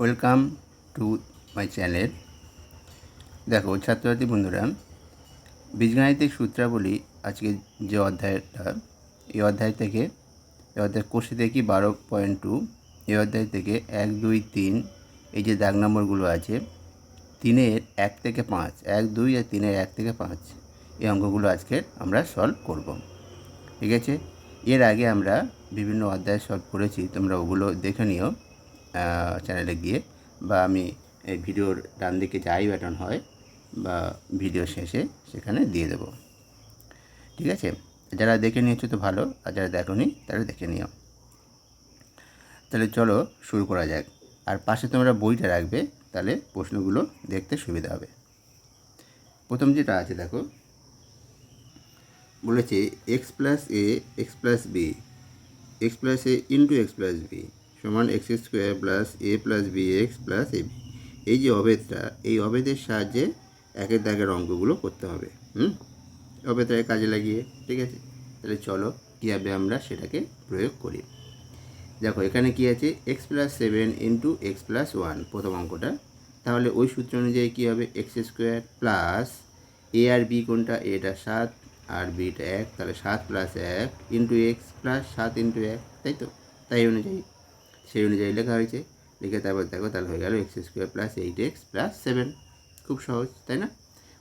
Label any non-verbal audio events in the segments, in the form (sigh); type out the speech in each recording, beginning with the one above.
Welcome to my channel. দেখো, ছাত্রছাত্রী বন্ধুরা, বীজগাণিতিক সূত্রাবলী আজকে যে অধ্যায়টা, এই অধ্যায় থেকে, এই অধ্যায় কোষে দেখি বারো পয়েন্ট টু, এই অধ্যায় থেকে এক, দুই, তিন, এই যে দাগ নম্বরগুলো আছে, তিনের এক থেকে পাঁচ, এক, দুই আর তিনের এক থেকে পাঁচ, এই অঙ্কগুলো আজকে আমরা সলভ করব। ঠিক আছে? এর আগে আমরা বিভিন্ন অধ্যায় সলভ করেছি, তোমরা ওগুলো দেখে নিও। চ্যানেলে গিয়ে বা আমি ভিডিওর ডান দিকে যে আই বাটন হয় বা ভিডিও শেষে সেখানে দিয়ে দেবো। ঠিক আছে? যারা দেখে নিয়েছো তো ভালো, আর যারা দেখোনি তারা দেখে নিও। তাহলে চলো শুরু করা যাক। আর পাশে তোমরা বইটা রাখবে, তাহলে প্রশ্নগুলো দেখতে সুবিধা হবে। প্রথম যেটা আছে দেখো, বলেছে x plus a x plus b x plus a into x plus b সমান x square plus a plus b x plus a b এই যে অভেদটা, এই অভেদের সাহায্যে একের দাগের অঙ্কগুলো করতে হবে, হুম? অভেদটাকে কাজে লাগিয়ে, ঠিক আছে? তাহলে চলো কীভাবে আমরা সেটাকে প্রয়োগ করি। দেখো, এখানে কি আছে? X plus seven into x plus one প্রথম অঙ্কটা। তাহলে ওই সূত্র অনুযায়ী কী হবে? এক্স স্কোয়ার প্লাস এ আর বি কোনটা? এটা সাত আর বিটা এক। তাহলে সাত প্লাস এক ইন্টু এক্স প্লাস সাত ইন্টু এক, তাই তো? তাই অনুযায়ী। সেই অনুযায়ী লেখা হয়েছে। লিখে তারপর দেখো, তাহলে হয়ে গেল x square plus eight x plus seven খুব সহজ, তাই না?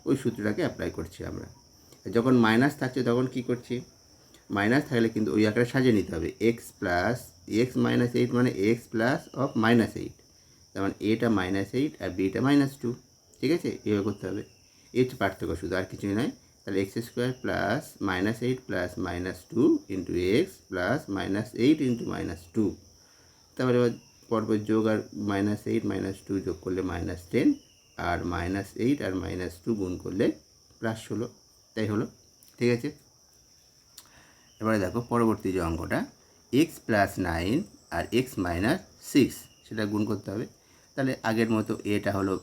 ওই সূত্রটাকে অ্যাপ্লাই করছি আমরা। যখন মাইনাস থাকছে তখন কি করছি? মাইনাস থাকলে কিন্তু ওই আকারে সাজিয়ে নিতে হবে। X plus x minus eight মানে x plus of minus eight যেমন এটা মাইনাস এইট আর বিটা মাইনাস টু ঠিক আছে? এভাবে করতে হবে। এই হচ্ছে পার্থক্য শুধু, আর কিছুই নয়। তাহলে x square plus minus eight plus minus two into x plus minus eight into minus two তারপরে এবার পরপর যোগ আর মাইনাস এইট মাইনাস টু যোগ করলে মাইনাস টেন আর মাইনাস এইট আর মাইনাস টু গুণ করলে প্লাস ষোলো। তাই হলো, ঠিক আছে? এবারে দেখো পরবর্তী যে অঙ্কটা এক্স প্লাস নাইন আর এক্স মাইনাস সিক্স সেটা গুণ করতে হবে। তাহলে আগের মতো এটা হলো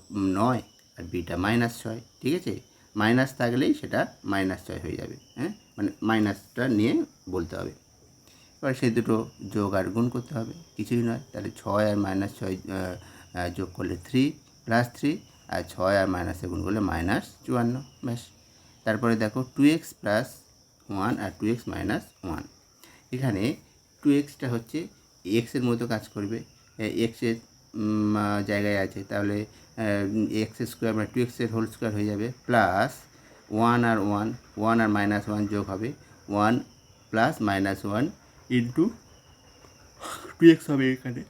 নয় আর বিটা মাইনাস ছয়, ঠিক আছে? মাইনাস থাকলেই সেটা মাইনাস ছয় হয়ে যাবে হ্যাঁ? মানে মাইনাসটা নিয়ে বলতে হবে। এবার সেই দুটো যোগ আর গুণ করতে হবে। কিছুই নয়, তাহলে ছয় আর মাইনাস ছয় যোগ করলে থ্রি প্লাস থ্রি আর ছয় আর মাইনাসে গুণ করলে মাইনাস চুয়ান্ন, ব্যাস। তারপরে দেখো টু এক্স প্লাস ওয়ান আর টু এক্স মাইনাস ওয়ান এখানে টু এক্সটা হচ্ছে এক্সের মতো কাজ করবে। এক্সের জায়গায় আছে, তাহলে এক্স স্কোয়ার মানে টু এক্সের হোল স্কোয়ার হয়ে যাবে প্লাস ওয়ান আর ওয়ান ওয়ান আর মাইনাস ওয়ান যোগ হবে। One plus minus one into two x হবে এখানে।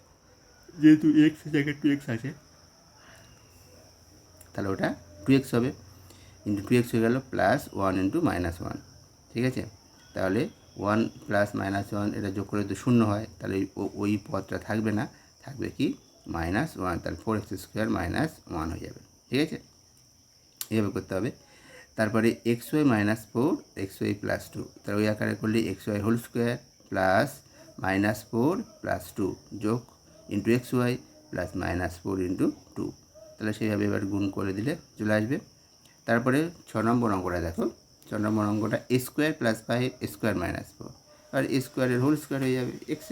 যেহেতু এক্স জায়গায় টু এক্স আছে, তাহলে ওটা টু এক্স হবে। ইন্টু টু এক্স হয়ে গেল plus one into minus one ঠিক আছে? তাহলে ওয়ান প্লাস মাইনাস ওয়ান এটা যোগ করে তো শূন্য হয়। তাহলে ওই পদটা থাকবে না। থাকবে কি? মাইনাস ওয়ান তাহলে four x square minus one হয়ে যাবে। ঠিক আছে? এভাবে করতে হবে। তারপরে x y minus four x y plus two তাহলে ওই আকারে করলে x y whole square plus minus four plus two যোগ into x y plus minus four into two তাহলে সেইভাবে এবার গুণ করে দিলে চলে আসবে। তারপরে ছ নম্বর অঙ্কটা দেখো। ছ নম্বর অঙ্কটা a square plus five square minus four আর স্কোয়ারের হোল স্কোয়ার হয়ে যাবে। এক্স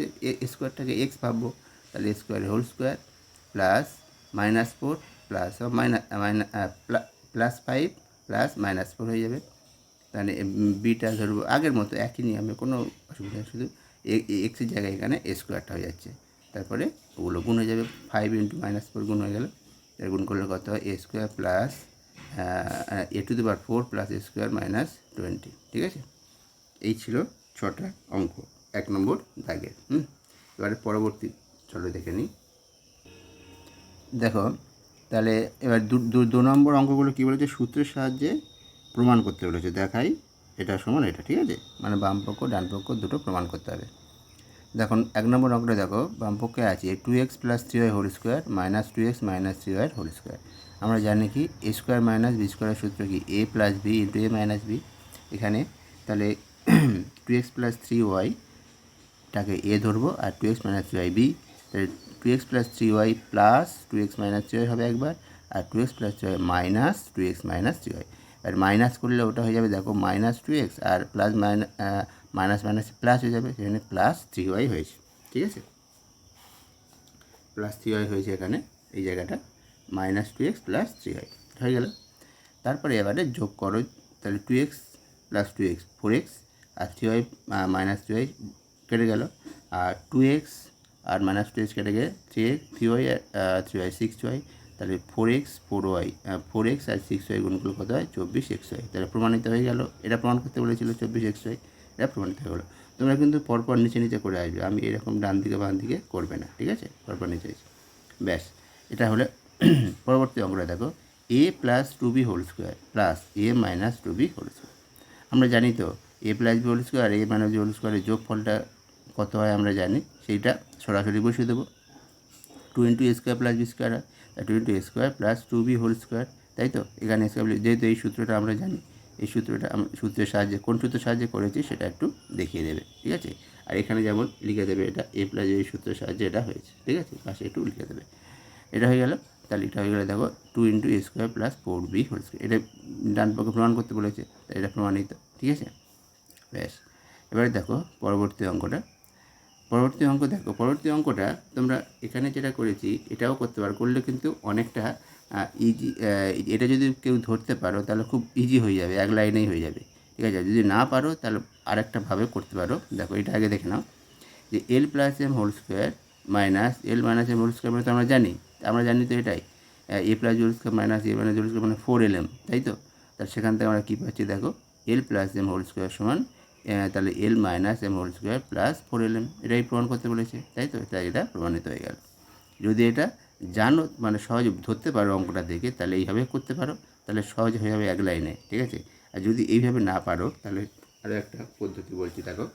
স্কোয়ারটাকে এক্স ভাববো। তাহলে স্কোয়ারের whole square plus minus four plus minus plus five plus minus four হয়ে যাবে। তাহলে বিটা ধরবো। আগের মতো একই নিয়মে কোনো অসুবিধা শুধু এক্সের জায়গায় এখানে এ স্কোয়ারটা হয়ে যাচ্ছে। তারপরে ওগুলো গুণ হয়ে যাবে ফাইভ ইন্টু মাইনাস ফোর গুণ হয়ে গেল। এর গুণ করলে কত হয়? A square plus a to the power four plus a square minus twenty ঠিক আছে? এই ছিল ছটা অঙ্ক, এক নম্বর দাগের, হুম? এবারে পরবর্তী, চলো দেখে নিই। দেখো, তাহলে এবার দু নম্বর অঙ্কগুলো কী বলেছে? সূত্রের সাহায্যে প্রমাণ করতে বলেছে, দেখাই, এটা সমান, এটা, ঠিক আছে? মানে বাম পক্ষ, ডান পক্ষ দুটো প্রমাণ করতে হবে। দেখুন, এক নম্বর অঙ্কটা দেখো, বাম পক্ষে আছে two x plus three y whole square minus two x minus three y whole square আমরা জানি কি a square minus b square সূত্র কি? A plus b into a minus b এখানে তাহলে two x plus three y ওয়াইটাকে a ধরবো, আর two x minus three y b তাহলে two x plus three y plus two x minus three y হবে একবার, আর two x plus three y minus two x minus three y আর minus করলে ওটা হয়ে যাবে, দেখো minus two x আর plus minus minus minus plus হয়ে যাবে, সেখানে প্লাস থ্রি ওয়াই হয়েছে, ঠিক আছে? প্লাস থ্রি ওয়াই হয়েছে এখানে, এই জায়গাটা minus two x plus three y হয়ে গেল। তারপরে এবারে যোগ করো, তাহলে two x plus two x four x আর three y minus three y কেটে গেল। আর টু এক্স আর মাইনাস টু এক্স কেটে গেলে three x three y three y six y তাহলে four x four y four x আর six y গুণগুলো কত হয়? চব্বিশ এক্স ওয়াই তাহলে প্রমাণিত হয়ে গেল। এটা প্রমাণ করতে বলেছিল চব্বিশ এক্স ওয়াই এটা প্রমাণিত হয়ে গেলো। তোমরা কিন্তু পরপর নিচে নিচে করে আসবে। আমি এরকম ডান দিকে বাম দিকে করবে না, ঠিক আছে? পরপর নিচে নিচে। ব্যাস, এটা হলে (clears throat) পরবর্তী অঙ্কটা। দেখো a plus two b whole square plus a minus two b whole square আমরা জানি তো a plus b whole square a minus b whole স্কোয়ারের যোগফলটা কত হয় আমরা জানি? সেইটা সরাসরি বসিয়ে দেবো। Two into a square plus b square হয়। Two into square plus two b whole square তাই তো এখানে স্কোয়ার যেহেতু এই সূত্রটা আমরা জানি, এই সূত্রটা সূত্রের সাহায্যে, কোন সূত্রের সাহায্যে করেছি সেটা একটু দেখিয়ে দেবে, ঠিক আছে? আর এখানে যেমন লিখে দেবে এটা এ প্লাস এই সূত্রের সাহায্যে এটা হয়েছে, ঠিক আছে? পাশে একটু লিখে দেবে। এটা হয়ে গেল, তাহলে এটা হয়ে গেলে দেখো two into a square plus four b whole square এটা ডান পক্ষে প্রমাণ করতে বলেছে, তাই এটা প্রমাণিত, ঠিক আছে? ব্যাস, এবারে দেখো, পরবর্তী অঙ্কটা পরবর্তী অঙ্ক দেখো, পরবর্তী অঙ্কটা তোমরা এখানে যেটা করেছি, এটাও করতে পারো। করলে কিন্তু অনেকটা ইজি এটা যদি কেউ ধরতে পারো, তাহলে খুব ইজি হয়ে যাবে, এক লাইনেই হয়ে যাবে। ঠিক আছে? যদি না পারো, তাহলে আরেকটাভাবে করতে পারো। দেখো, এটা আগে দেখে নাও। যে l plus m whole square minus l minus m whole square মানে তো আমরা জানি আমরা জানি তো এটাই। A plus whole square minus a minus whole square মানে ফোর এল এম তাই তো? তাহলে সেখান থেকে আমরা কী পাচ্ছি দেখো? L plus m whole square সমান তাহলে l minus m whole square plus four l m এটাই প্রমাণ করতে বলেছে, তাই তো? তাই এটা প্রমাণিত হয়ে গেল। যদি এটা জানো মানে সহজে ধরতে পারো অঙ্কটা দেখে, তাহলে এইভাবে করতে পারো, তাহলে সহজ হয়ে যাবে এক লাইনে, ঠিক আছে? আর যদি এইভাবে না পারো, তাহলে আরও একটা পদ্ধতি বলছি, দেখো।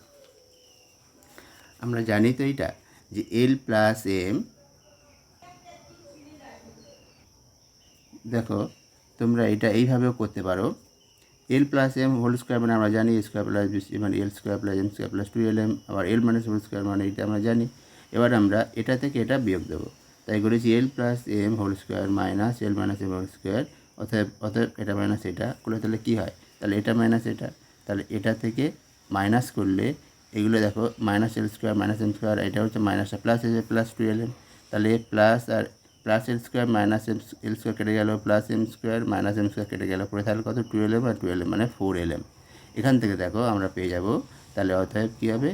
আমরা জানি তো এইটা, যে এল প্লাস এম দেখো, তোমরা এটা এইভাবেও করতে পারো l plus m whole square মানে আমরা জানি স্কোয়ার প্লাস বি মানে l square plus m square plus two l m আবার এল মাইনাস হোল স্কোয়ার মানে এটা আমরা জানি। এবার আমরা এটা থেকে এটা বিয়োগ দেবো। তাই করেছি l plus m whole square minus l minus m whole square অতএব অতএব এটা মাইনাস এটা করলে তাহলে কী হয়? তাহলে এটা মাইনাস এটা। তাহলে এটা থেকে মাইনাস করলে এগুলো দেখো minus l square minus m square এটা হচ্ছে মাইনাসটা প্লাস এসে প্লাস টু এল এম তাহলে প্লাস আর plus l square minus m l square কেটে গেল plus m square minus m square কেটে গেল পরে তাহলে কত? টু এল এম আর টু এল এম মানে ফোর এল এম এখান থেকে দেখো আমরা পেয়ে যাব, তাহলে অতএব কী হবে?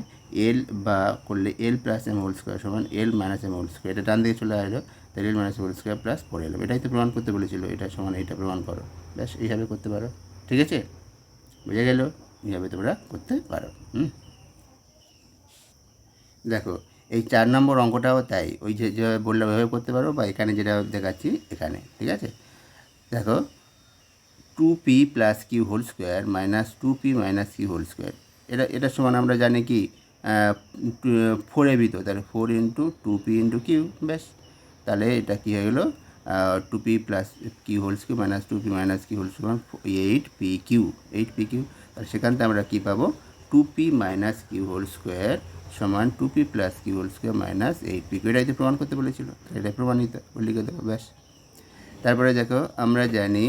এল বা করলে l plus m whole square সমান l minus m whole square এটা ডান দিকে চলে আসলো, তাহলে l minus whole square plus four l m এটাই তো প্রমাণ করতে বলেছিল, এটা সমান এইটা প্রমাণ করো। ব্যাস, এইভাবে করতে পারো। ঠিক আছে? বুঝে গেল? এইভাবে তোমরা করতে পারো। হুম? দেখো এই চার নম্বর অঙ্কটাও তাই। ওই যে যেভাবে বললাম ওইভাবে করতে পারো বা এখানে যেটা দেখাচ্ছি, এখানে, ঠিক আছে? দেখো two p plus q whole square minus two p minus q whole square এটা এটার সমান আমরা জানি কি ফোর তো তাহলে four into two p into q ব্যাস। তাহলে এটা কী হয়ে গেলো? Two p plus q whole square minus two p minus q whole সমান eight p q eight p q তাহলে সেখান থেকে আমরা কী পাবো? Two p minus q whole square সমান two p plus q whole square minus eight p এটাই তো প্রমাণ করতে বলেছিল। এটা প্রমাণিত লিখে দেবো ব্যাস। তারপরে দেখো, আমরা জানি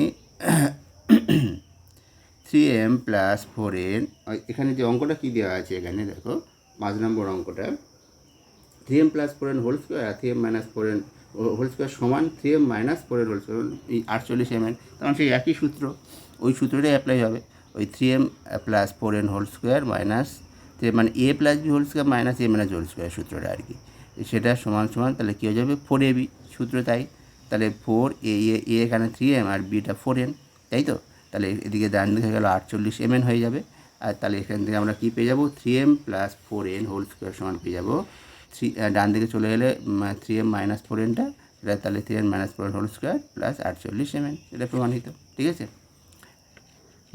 three m plus four n এখানে যে অঙ্কটা কী দেওয়া আছে এখানে দেখো, পাঁচ নম্বর অঙ্কটা। Three m plus four n whole square আর three m minus four n whole square সমান three m minus four n whole square এই আটচল্লিশ এম এন তখন সেই একই সূত্র, ওই সূত্রটাই অ্যাপ্লাই হবে। ওই three m plus four n whole square minus মানে a plus b whole square minus a minus whole square সূত্রটা আর কি। সেটা সমান সমান তাহলে কী হয়ে যাবে? ফোর এ বি সূত্র তাই। তাহলে ফোর এ এ এখানে থ্রি এম আর বিটা ফোর এন তাই তো? তাহলে এদিকে ডান দিকে গেল আটচল্লিশ এম এন হয়ে যাবে। আর তাহলে এখান থেকে আমরা কী পেয়ে যাব? Three m plus four n whole square সমান পেয়ে যাব। থ্রি ডান দিকে চলে গেলে থ্রি এম মাইনাস ফোর এনটা এটা তাহলে three m minus four n whole square plus আটচল্লিশ এম এন এটা প্রমাণিত, ঠিক আছে?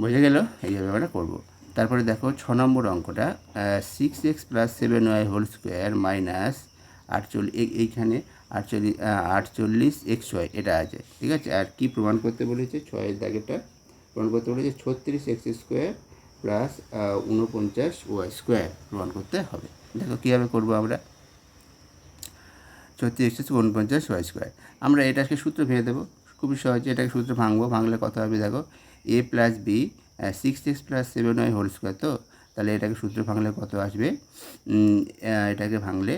বোঝা গেল? এইভাবে আমরা করব। তারপরে দেখো ছ নম্বর অঙ্কটা six x plus seven y whole square minus আটচল্লিশ এইখানে আটচল্লিশ আটচল্লিশ এক্স ওয়াই এটা আছে, ঠিক আছে? আর কি প্রমাণ করতে বলেছে? ছয়ের দাগেটা প্রমাণ করতে বলেছে ছত্রিশ এক্স স্কোয়ার প্লাস উনপঞ্চাশ ওয়াই স্কোয়ার প্রমাণ করতে হবে। দেখো কীভাবে করব আমরা? ছত্রিশ এক্স উনপঞ্চাশ ওয়াই স্কোয়ার আমরা এটাকে সূত্র ভেঙে দেবো। খুবই সহজে এটাকে সূত্র ভাঙবো, ভাঙলে কত হবে, দেখো। A plus b six x plus seven y whole square তো? তাহলে এটাকে সূত্র ভাঙলে কত আসবে? এটাকে ভাঙলে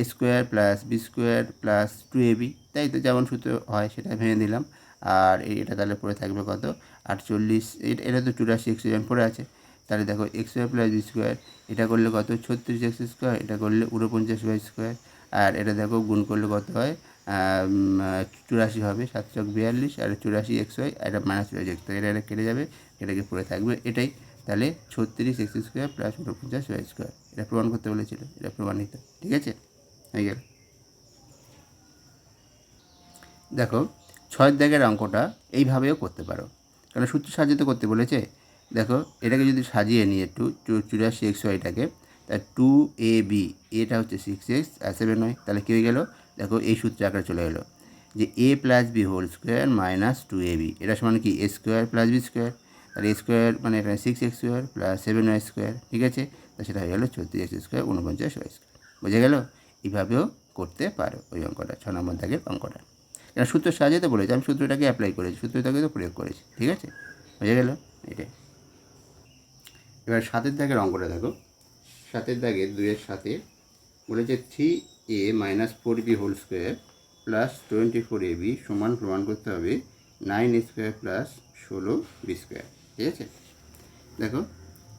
a square plus b square plus two a b তাই তো যেমন সূত্র হয় সেটা ভেঙে দিলাম। আর এটা তাহলে পড়ে থাকবে কত? আটচল্লিশ এটা এটা তো চুরাশি এক্স ওয়ান পড়ে আছে। তাহলে দেখো x square plus b square এটা করলে কত? ছত্রিশ এক্স স্কোয়ার এটা করলে উনপঞ্চাশ ওয়াই স্কোয়ার আর এটা দেখো, গুণ করলে কত হয়? চুরাশি হবে, সাত চক বিয়াল্লিশ, আর চুরাশি ওয়াই আর এটা মাইনাস চুরাশি এক্স এটা এটা কেটে যাবে। এটাকে পড়ে থাকবে। এটাই তাহলে ছত্রিশ এক্স স্কোয়ার প্লাস উনপঞ্চাশ ওয়াই স্কোয়ার। এটা প্রমাণ করতে বলেছিল, এটা প্রমাণিত, ঠিক আছে? হয়ে গেল। দেখো ছয় দাগের অঙ্কটা এইভাবেও করতে পারো। কারণ সূত্র সাজিয়ে করতে বলেছে। দেখো, এটাকে যদি সাজিয়ে নিয়ে একটু চুরাশি এক্স ওয়াইটাকে তা টু এ বি, এটা হচ্ছে সিক্স এক্স আর সেভেন ওয়াই। তাহলে কী হয়ে গেলো? দেখো, এই সূত্র আকারে চলে গেলো যে a plus b whole square minus two a b. এটা সমান কি? A square plus b square. তাহলে স্কোয়ার মানে এখানে six x square plus seven y square ঠিক আছে? তা সেটা হয়ে গেলো ছত্রিশ এক্স স্কোয়ার উনপঞ্চাশ ওয়াই স্কোয়ার বুঝে গেল? এইভাবেও করতে পারো ওই অঙ্কটা, ছ নম্বর দাগের অঙ্কটা। এটা সূত্র তো বলেছে, আমি সূত্রটাকে অ্যাপ্লাই করেছি সূত্রটাকে তো প্রয়োগ করেছি, ঠিক আছে? বুঝে গেল? এটাই এবার সাতের দাগের অঙ্কটা দেখো। সাতের দাগে দুইয়ের সাথে বলেছে three a minus four b whole square plus twenty four a b সমান প্রমাণ করতে হবে নাইন স্কোয়ার প্লাস ষোলো বি স্কোয়ার ঠিক আছে? দেখো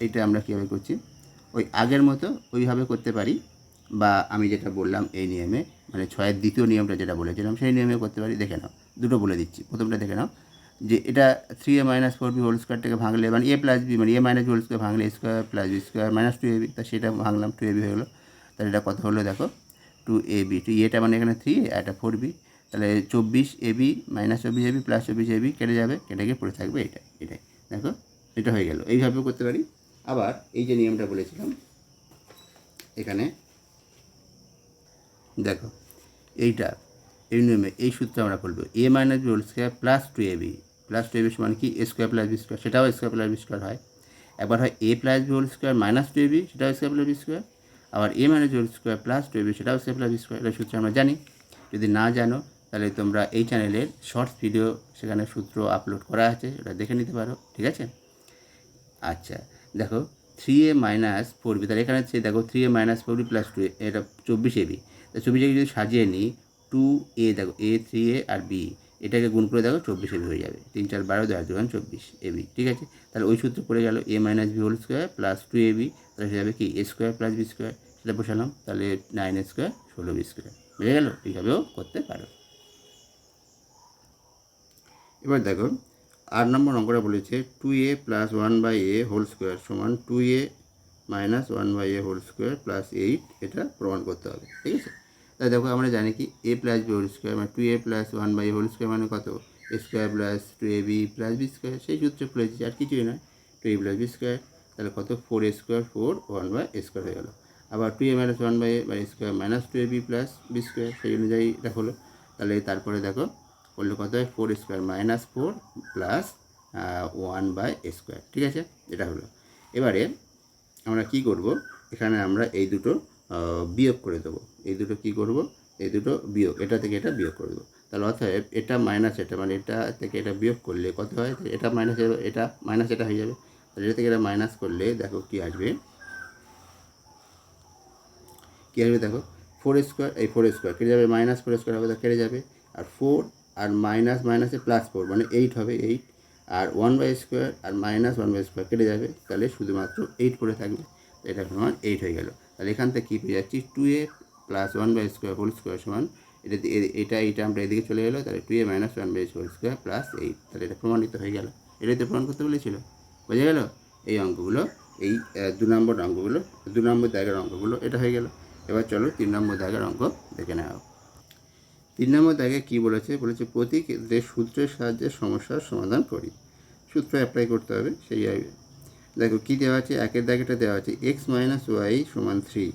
এটা আমরা কীভাবে করছি? ওই আগের মতো ওইভাবে করতে পারি, বা আমি যেটা বললাম এই নিয়মে মানে ছয়ের দ্বিতীয় নিয়মটা যেটা বলেছিলাম, সেই নিয়মে করতে পারি। দেখে নাও, দুটো বলে দিচ্ছি। প্রথমটা দেখে নাও, যে এটা three a minus four b whole স্কোয়ারটাকে ভাঙলে মানে এ প্লাস বি মানে এ মাইনাস হোল স্কোয়ার ভাঙলে square plus b square minus two a b তা সেটা ভাঙলাম টু এ বি হয়ে গেলো। তাহলে এটা কত হলো দেখো? টু এ বি টু এটা মানে এখানে থ্রি আর এটা ফোর বি তাহলে চব্বিশ এ বি মাইনাস চব্বিশ বি প্লাস চব্বিশ এ বি কেটে যাবে, কেটে গিয়ে পড়ে থাকবে এটা, এটাই। দেখো, এটা হয়ে গেল। এইভাবেও করতে পারি। আবার এই যে নিয়মটা বলেছিলাম, এখানে দেখো, এইটা, এই নিয়মে এই সূত্র আমরা করব। A minus b whole square plus two a b plus two a b সমান কি? A square plus b square সেটাও স্কোয়ার প্লাস বি স্কোয়ার হয়। একবার হয় a plus b whole square minus two a b সেটাও square plus B square আবার a minus whole square plus two a b সেটাও square plus B square এটা সূত্র আমরা জানি। যদি না জানো তাহলে তোমরা এই চ্যানেলের শর্টস ভিডিও সেখানে সূত্র আপলোড করা আছে ওটা দেখে নিতে পারো, ঠিক আছে? আচ্ছা দেখো three A minus four B তাহলে এখানে হচ্ছে, দেখো three A minus four B plus two এটা চব্বিশ এবি তা চব্বিশ যদি সাজিয়ে নিই টু এ দেখো এ থ্রি এ আর বি এটাকে গুণ করে, দেখো, চব্বিশ এবি হয়ে যাবে। তিন, চার, বারো, দশ দুগান চব্বিশ এবি ঠিক আছে? তাহলে ওই সূত্র পড়ে গেল A minus B whole square plus two A B তাহলে হয়ে যাবে কি? A square plus B square সেটা বসালাম, তাহলে নাইন এ স্কোয়ার ষোলো বি স্কোয়ার বুঝে গেল? এইভাবেও করতে পারো। এবার দেখো আট নম্বর অঙ্কটা বলেছে two A plus one by A whole square সমান two A minus one by A whole square plus eight এটা প্রমাণ করতে হবে, ঠিক আছে? তাই দেখো, আমরা জানি কি A plus B whole square মানে two A plus one by whole square মানে কত? A square plus two A B plus B square সেই সূত্রে খুলেছি আর কিছুই নয় two A plus B square তাহলে কত? Four A square four one by A square হয়ে গেল। আবার two A minus one by A by square minus two A B plus B square সেই অনুযায়ী এটা হলো, তাহলে তারপরে দেখো করলে কত হয়? Four square minus four plus one by square ঠিক আছে? এটা হলো। এবারে আমরা কি করব? এখানে আমরা এই দুটো বিয়োগ করে দেবো। এই দুটো কি করব? এই দুটো বিয়োগ, এটা থেকে এটা বিয়োগ করে দেবো। তাহলে অতএব এটা মাইনাস এটা মানে এটা থেকে এটা বিয়োগ করলে কত হয়? এটা মাইনাস এটা মাইনাস এটা হয়ে যাবে। তাহলে এটা থেকে এটা মাইনাস করলে দেখো কি আসবে? কী আসবে দেখো? ফোর স্কোয়ার এই ফোর স্কোয়ার কেটে যাবে মাইনাস ফোর স্কোয়ার হবে, তা কেটে যাবে। আর ফোর আর মাইনাস মাইনাসে প্লাস ফোর মানে এইট হবে এইট আর ওয়ান বাই স্কোয়ার আর মাইনাস ওয়ান বাই স্কোয়ার কেটে যাবে, তাহলে শুধুমাত্র এইট পড়ে থাকবে, এটা সমান এইট হয়ে গেল। তাহলে এখান থেকে কী পেয়ে যাচ্ছি? Two A plus one by square whole square সমান, এটা এটা, এইটা আমরা এদিকে চলে গেলো, তাহলে two A minus one by whole square plus eight তাহলে এটা প্রমাণিত হয়ে গেল। এটাই তো প্রমাণ করতে বলেছিল, বোঝা গেল? এই অঙ্কগুলো, এই দু নম্বর অঙ্কগুলো, দু নম্বর দাগের অঙ্কগুলো, এটা হয়ে গেল। এবার চলো তিন নম্বর দাগের অঙ্ক দেখে নেওয়া হোক। তিন নম্বর দাগে কী বলেছে? বলেছে প্রতি যে সূত্রের সাহায্যে সমস্যার সমাধান করি। সূত্র অ্যাপ্লাই করতে হবে, সেই দেখো, কী দেওয়া আছে? একের দাগেটা দেওয়া আছে এক্স মাইনাস ওয়াই সমান থ্রি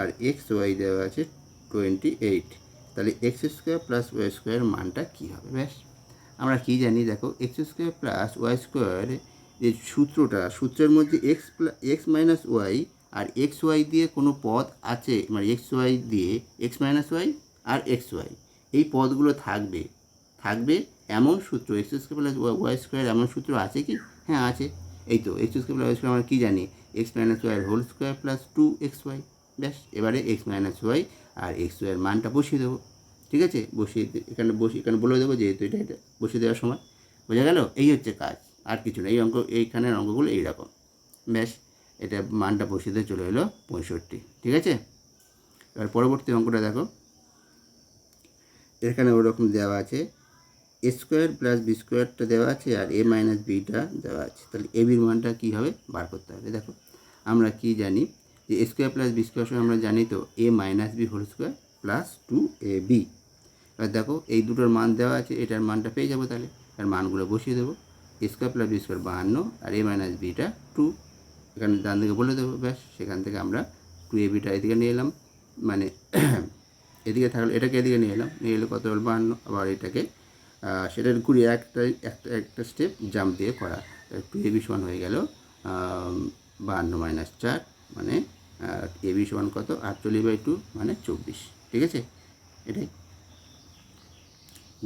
আর এক্স ওয়াই দেওয়া আছে টোয়েন্টি এইট তাহলে X square plus Y square মানটা কী হবে? ব্যাস, আমরা কী জানি? দেখো X square plus Y square যে সূত্রটা, সূত্রের মধ্যে X plus X minus Y আর এক্স ওয়াই দিয়ে কোনো পদ আছে মানে এক্স ওয়াই দিয়ে এক্স মাইনাস ওয়াই আর এক্স ওয়াই এই পদগুলো থাকবে। থাকবে এমন সূত্র X square plus Y square এমন সূত্র আছে কি? হ্যাঁ আছে। এই তো X square plus Y square আমরা কী জানি? X minus Y whole square plus two X Y ব্যাস। এবারে এক্স মাইনাস ওয়াই আর এক্স ওয়াইয়ের মানটা বসিয়ে দেবো। ঠিক আছে? বসিয়ে এখানে বসিয়ে এখানে বলে দেবো যেহেতু এটা এটা বসিয়ে দেওয়ার সময়। বোঝা গেল? এই হচ্ছে কাজ, আর কিছু না। এই অঙ্ক এইখানের অঙ্কগুলো এইরকম। ব্যাস, এটা মানটা বসিয়ে দিয়ে চলে এলো পঁয়ষট্টি। ঠিক আছে? এবার পরবর্তী অঙ্কটা দেখো। এখানে ওরকম দেওয়া আছে এ স্কোয়ার প্লাস বি স্কোয়ারটা দেওয়া আছে আর এ মাইনাস বিটা দেওয়া আছে। তাহলে এ বির মানটা কী হবে? বার করতে হবে। দেখো, আমরা কি জানি যে A square plus B square আমরা জানি তো A minus B whole square plus two A B এবার দেখো, এই দুটোর মান দেওয়া আছে, এটার মানটা পেয়ে যাব তাহলে। আর মানগুলো বসিয়ে দেবো A square plus B square বাহান্ন আর এ মাইনাস বিটা টু এখানে ডান দিকে বলে দেবো, ব্যাস, সেখান থেকে আমরা টু এ বিটা এদিকে নিয়ে এলাম। মানে এদিকে থাকলে, এটাকে এদিকে নিয়ে এলাম, নিয়ে এলে কত হলো? বাহান্ন, আবার এটাকে সেটার ঘুরিয়ে একটা একটা একটা স্টেপ জাম্প দিয়ে করা। টু এ সমান হয়ে গেল বাহান্ন মাইনাস চার মানে এ সমান কত? আটচল্লিশ বাই টু মানে চব্বিশ। ঠিক আছে? এটাই।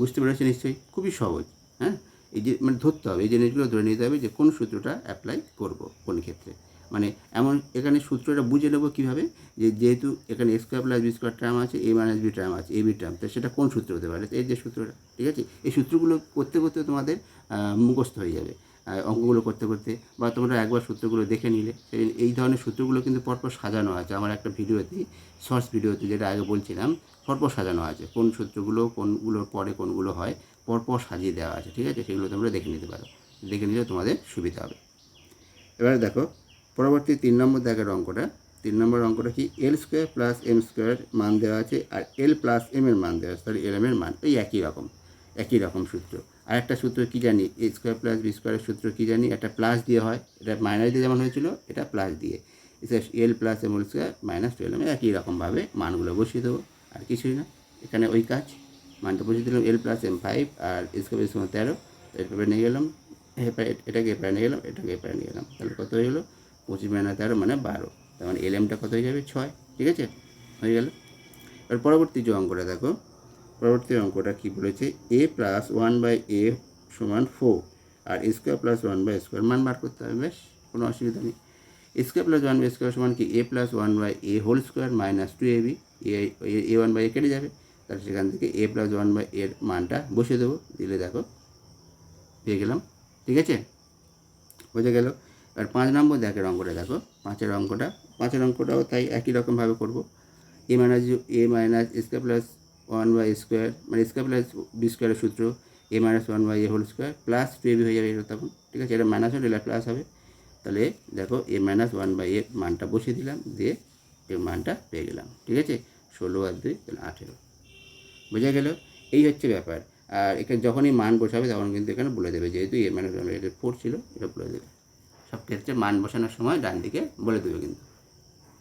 বুঝতে পেরেছি নিশ্চয়ই? খুবই সহজ হ্যাঁ? এই যে মানে ধরতে হবে, এই জিনিসগুলো ধরে নিতে হবে যে কোন সূত্রটা অ্যাপ্লাই করব, কোন ক্ষেত্রে। মানে এমন এখানে সূত্রটা বুঝে নেব কীভাবে? যে যেহেতু এখানে square plus B square term আছে এ মাইনাস বি টার্ম আছে এ বি টার্ম তো সেটা কোন সূত্র হতে পারে? এই যে সূত্রটা, ঠিক আছে? এই সূত্রগুলো করতে করতে তোমাদের মুখস্থ হয়ে যাবে অঙ্কগুলো করতে করতে, বা তোমরা একবার সূত্রগুলো দেখে নিলে। এই ধরনের সূত্রগুলো কিন্তু পরপর সাজানো আছে। আমার একটা ভিডিওতে শর্টস ভিডিওতে যেটা আগে বলছিলাম, পরপর সাজানো আছে। কোন সূত্রগুলো, কোনগুলোর পরে কোনগুলো হয়, পরপর সাজিয়ে দেওয়া আছে, ঠিক আছে? সেগুলো তোমরা দেখে নিতে পারো। দেখে নিলে তোমাদের সুবিধা হবে। এবারে দেখো পরবর্তী তিন নম্বর দেখার অঙ্কটা। তিন নম্বর অঙ্কটা কি? L square plus M square মান দেওয়া আছে আর এল প্লাস এম এর মান দেওয়া আছে। তাহলে এল এম এর মান। এই একই রকম একই রকম সূত্র। আর একটা সূত্র কী জানি? এ স্কোয়ার প্লাস বি স্কোয়ারের সূত্র কী জানি? একটা প্লাস দিয়ে হয়। এটা মাইনাস দিয়ে যেমন হয়েছিল, এটা প্লাস দিয়ে। L plus M square minus two L M একই রকমভাবে মানগুলো বসিয়ে দেবো। আর কিছুই না। এখানে ওই কাজ। মানটা বসিয়ে দিলাম এল প্লাস এম ফাইভ আর স্কোয়ার স্কোয়ার তেরো। এরপরে নিয়ে গেলাম। এটাকে এপারে নিয়ে গেলাম, এটাকে এপারে নিয়ে গেলাম। তাহলে কত হয়ে গেলো? পঁচিশ মাইনাস তেরো মানে বারো। তার মানে এল এমটা কত হয়ে যাবে? ছয়। ঠিক আছে? হয়ে গেল। এবার পরবর্তী যে অঙ্কটা, দেখো। পরবর্তী অঙ্কটা কী বলেছে? A plus one by A সমান four R square plus one by square মান বার করতে হবে, বেশ? কোনো অসুবিধা নেই। Square plus one by square সমান কি? A plus one by A whole square minus two A B A one by A কেটে যাবে। তাহলে সেখান থেকে এ প্লাস ওয়ান বাই এর মানটা বসিয়ে দেবো। দিলে দেখো, পেয়ে গেলাম। ঠিক আছে? বোঝা গেল? আর পাঁচ নম্বর দেখের অঙ্কটা দেখো, পাঁচের অঙ্কটা, পাঁচের অঙ্কটাও তাই একই রকমভাবে করব। A minus A minus square plus one by square মানে স্কোয়ার প্লাস বি স্কোয়ারের সূত্র, A minus one by A whole square plus two A B হয়ে যাবে এটা তখন, ঠিক আছে? এটা মাইনাস হলে এটা প্লাস হবে। তাহলে দেখো, এ মাইনাস ওয়ান বাই এর মানটা বসিয়ে দিলাম, দিয়ে এর মানটা পেয়ে গেলাম, ঠিক আছে? ষোলো আর দুই, তাহলে আঠেরো। বোঝা গেল? এই হচ্ছে ব্যাপার। আর এখানে যখনই মান বসাবে তখন কিন্তু এখানে বলে দেবে, যেহেতু A minus one by four ছিল, এটা বলে দেবে। সব ক্ষেত্রে মান বসানোর সময় ডান দিকে বলে দেবে কিন্তু।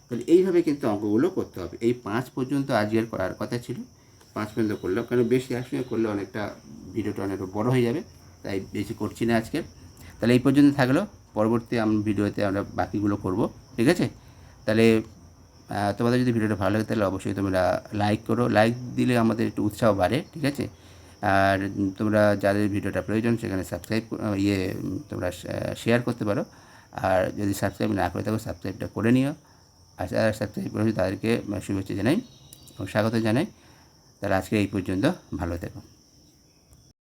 তাহলে এইভাবে কিন্তু অঙ্কগুলো করতে হবে। এই পাঁচ পর্যন্ত আজকের করার কথা ছিল। পাঁচ পর্যন্ত করলাম কেন বেশি একসঙ্গে করলে অনেকটা ভিডিওটা অনেকটা বড় হয়ে যাবে, তাই বেশি করছি না আজকে। তাহলে এই পর্যন্ত থাকল। পরবর্তী আমরা ভিডিওতে আমরা বাকিগুলো করব, ঠিক আছে? তাহলে তোমাদের যদি ভিডিওটা ভালো লাগে, তাহলে অবশ্যই তোমরা লাইক করো। লাইক দিলে আমাদের একটু উৎসাহ বাড়ে, ঠিক আছে? আর তোমরা যাদের ভিডিওটা প্রয়োজন সেখানে সাবস্ক্রাইব ইয়ে তোমরা শেয়ার করতে পারো। আর যদি সাবস্ক্রাইব না করে থাকো সাবস্ক্রাইবটা করে নিও। আর যারা সাবস্ক্রাইব করেছ তাদেরকে শুভেচ্ছা জানাই এবং স্বাগত জানাই। তাহলে আজকে এই পর্যন্ত ভালো থেকো।